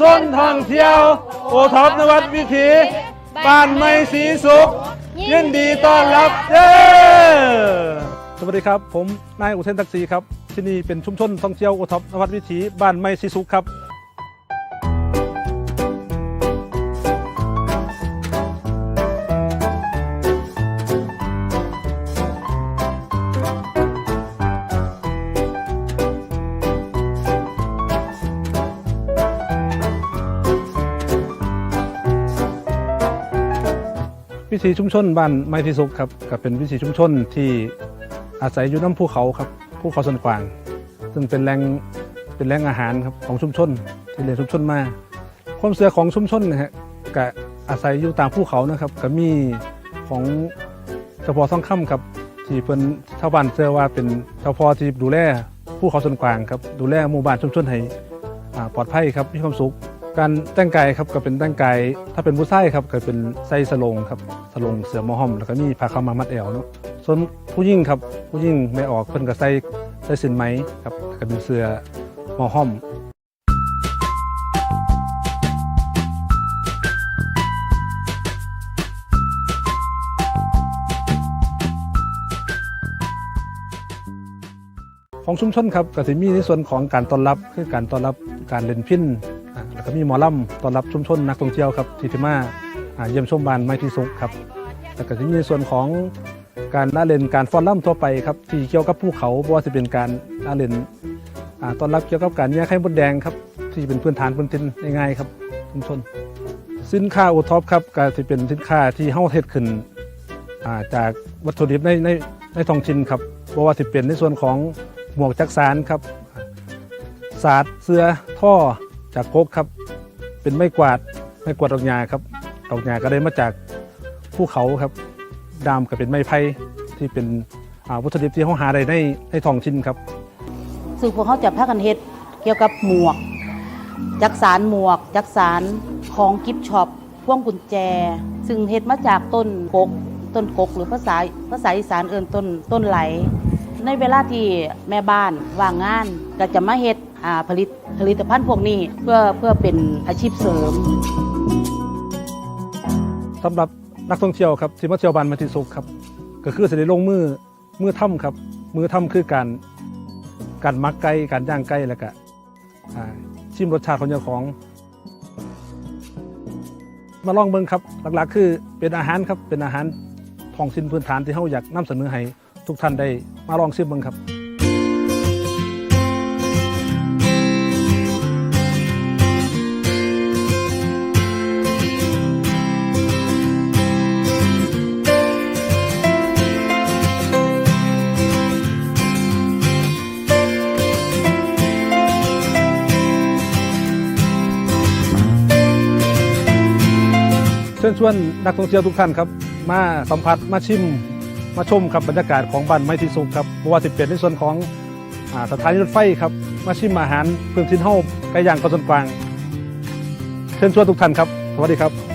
ชนท่องเที่ยว โอท็อปนวัดวิถีบ้านไม่สีสุขยินดีต้อนรับเด้อสวัสดีครับ ผมนายอุเทนทักษีครับ ที่นี่เป็นชุมชนท่องเที่ยวโอท็อปนวัดวิถีบ้านไม่สีสุขครับ วิถีชุมชนบ้านไม้พิสุกครับก็เป็นวิถีชุมชนที่อาศัยอยู่น้ำภูเขาครับภูเขาส่วนกวาง ซึ่งเป็นแหล่งเป็นแหล่งอาหารครับของชุมชนที่เรียนชุมชนมาความเสื่อของชุมชนนะฮะก็อาศัยอยู่ตามภูเขานะครับก็มีของเฉพาะท่องค่ำครับที่เพิ่นชาวบ้านเชื่อว่าเป็นเฉพาะที่ดูแลภูเขาส่วนกวางครับดูแลหมู่บ้านชุมชนให้อาปลอดภัยครับมีความสุข การแต่งกายครับก็เป็นแต่งกายถ้าเป็นผู้ชายครับก็เป็นใส่สลงครับสลงเสือมอห้อมแล้วก็มีผ้าขาวมามัดแอวเนาะส่วนผู้หญิงครับผู้หญิงไม่ออกเพิ่นก็ใส่ใส่สินไหมครับก็เป็นเสือมอห้อมของชุมชนครับก็จะมีในส่วนของการต้อนรับคือการต้อนรับการเล่นพิณอ่า แล้วก็มีหมอลำต้อนรับชุมชนนักท่องเที่ยวครับที่ที่มาอ่าเยี่ยมชมบ้านไม้ที่สุขครับแล้วก็จะมีส่วนของการล่าเล่นการฟ้อนล่ำทั่วไปครับที่เกี่ยวกับภูเขาบ่ว่าจะเป็นการล่าเล่นต้อนรับเกี่ยวกับการแย่ไข่มดแดงครับที่เป็นพื้นฐานพื้นทินง่ายๆครับชุมชน สินค้าโอท็อปครับก็จะเป็นสินค้าที่เฮาเฮ็ดขึ้นาจากวัตถุดิบในในในท้องถิ่นครับบ่ว่าสิเป็นในส่วนของหมวกจักสารครับสาดเสื้อท่อ จากโคกครับ เป็นไม้กวาดไม้กวาดดอกหญ้าครับดอกหญ้าก็ได้มาจากภูเขาครับดามก็เป็นไม้ไผ่ที่เป็นอาวัตถุดิบที่เขาหาได้ในในท้องถิ่นครับซึ่งพวกเขาจะพากันเฮ็ดเกี่ยวกับหมวก จักสารหมวก จักสารของกิฟช็อปพวงกุญแจ ซึ่งเฮ็ดมาจากต้นกก ต้นกก หรือภาษาภาษาอีสานเอิ้นต้นต้นไหล ในเวลาที่แม่บ้านว่างงานก็จะมาเฮ็ด ผลิตผลิตภัณฑ์พวกนี้เพื่อเพื่อเป็นอาชีพเสริมสำหรับนักท่องเที่ยวครับที่มาเที่ยวบ้านมาทิสุขครับ ก็คือสิได้ลงมือมือถ้ำครับ มือถ้ำคือการการมักไก่การย่างไก่แล้วก็ชิมรสชาติของเจ้าของ มาลองเบิ่งครับ หลักๆ คือเป็นอาหารครับเป็นอาหารท้องถิ่นพื้นฐานที่เฮาอยากนำเสนอให้ทุกท่านได้มาลองชิมเบิ่งครับ ชิญชวนนักท่องเที่ยวทุกท่านครับ มาสัมผัสมาชิม มาชมครับบรรยากาศของบ้านไม้ที่สุขครับบ่ว่าสิเป็นในส่วนของอสถานีรถไฟครับมาชิมอาหารพื้นทินเฮาไก่ย่างกระสนกวาง เชิญชวนทุกท่านครับ สวัสดีครับ